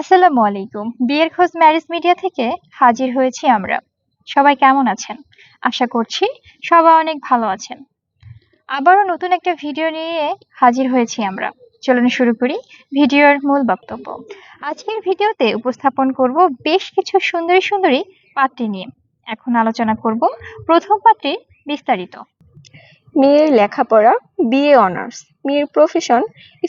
আসসালামু আলাইকুম। বিয়ের খোঁজ ম্যারেজ মিডিয়া থেকে হাজির হয়েছি আমরা। সবাই কেমন আছেন? আশা করছি সবাই অনেক ভালো আছেন। আবারও নতুন একটা ভিডিও নিয়ে হাজির হয়েছি আমরা। চলুন শুরু করি ভিডিওর মূল বক্তব্য। আজকের ভিডিওতে উপস্থাপন করব বেশ কিছু সুন্দরী সুন্দরী পাত্রী নিয়ে। এখন আলোচনা করব প্রথম পাত্রীর বিস্তারিত। মেয়ের লেখাপড়া, বিএ অনার্স, মেয়ের প্রফেশন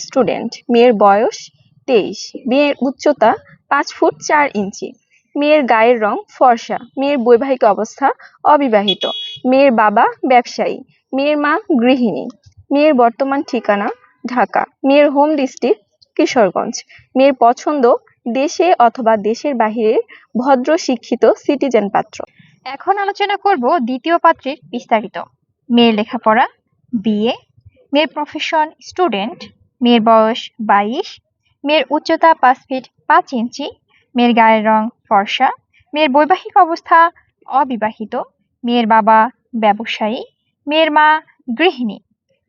স্টুডেন্ট মেয়ের বয়স তেইশ। মেয়ের উচ্চতা পাঁচ ফুট চার ইঞ্চি। মেয়ের গায়ের রং ফর্সা। মেয়ের বৈবাহিক অবস্থা অবিবাহিত। মেয়ের বাবা ব্যবসায়ী। মেয়ের মা গৃহিণী। মেয়ের বর্তমান ঠিকানা ঢাকা। মেয়ের হোম ডিস্ট্রিক্ট কিশোরগঞ্জ। মেয়ের পছন্দ দেশে অথবা দেশের বাহিরের ভদ্র, শিক্ষিত, সিটিজেন পাত্র। এখন আলোচনা করব দ্বিতীয় পাত্রীর বিস্তারিত। মেয়ের লেখাপড়া বিয়ে মেয়ের প্রফেশন স্টুডেন্ট মেয়ের বয়স বাইশ। মেয়ের উচ্চতা পাঁচ ফিট পাঁচ ইঞ্চি মেয়ের গায়ের রং ফর্সা মেয়ের বৈবাহিক অবস্থা অবিবাহিত মেয়ের বাবা ব্যবসায়ী মেয়ের মা গৃহিণী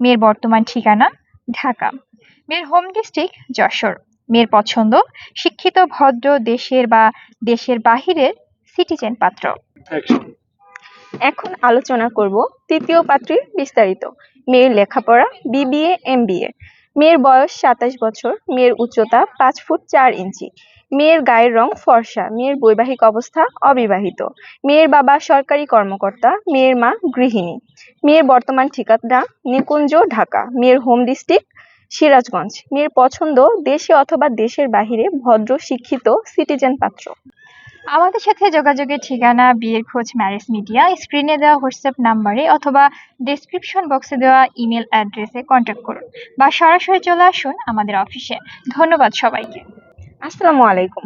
মেয়ের বর্তমান ঠিকানা ঢাকা মেয়ের হোম ডিস্ট্রিক্ট যশোর মেয়ের পছন্দ শিক্ষিত ভদ্র দেশের বা দেশের বাহিরের সিটিজেন পাত্র। এখন আলোচনা করব তৃতীয় পাত্রীর বিস্তারিত মেয়ের লেখাপড়া বিবিএ এমবিএ মেয়ের বয়স সাতাশ বছর, মেয়ের উচ্চতা পাঁচ ফুট চার ইঞ্চি, মেয়ের গায়ের রং ফর্সা, মেয়ের বৈবাহিক অবস্থা অবিবাহিত, মেয়ের বাবা সরকারি কর্মকর্তা, মেয়ের মা গৃহিণী, মেয়ের বর্তমান ঠিকানা নিকুঞ্জ, ঢাকা, মেয়ের হোম ডিস্ট্রিক্ট সিরাজগঞ্জ, মেয়ের পছন্দ দেশে অথবা দেশের বাহিরে ভদ্র, শিক্ষিত, সিটিজেন পাত্র। আমাদের সাথে যোগাযোগের ঠিকানা, বিয়ের খোঁজ ম্যারেজ মিডিয়া স্ক্রিনে দেওয়া হোয়াটসঅ্যাপ নাম্বারে অথবা ডিসক্রিপশন বক্সে দেওয়া ইমেল অ্যাড্রেসে কন্ট্যাক্ট করুন বা সরাসরি চলে আসুন আমাদের অফিসে ধন্যবাদ সবাইকে। আসসালামু আলাইকুম।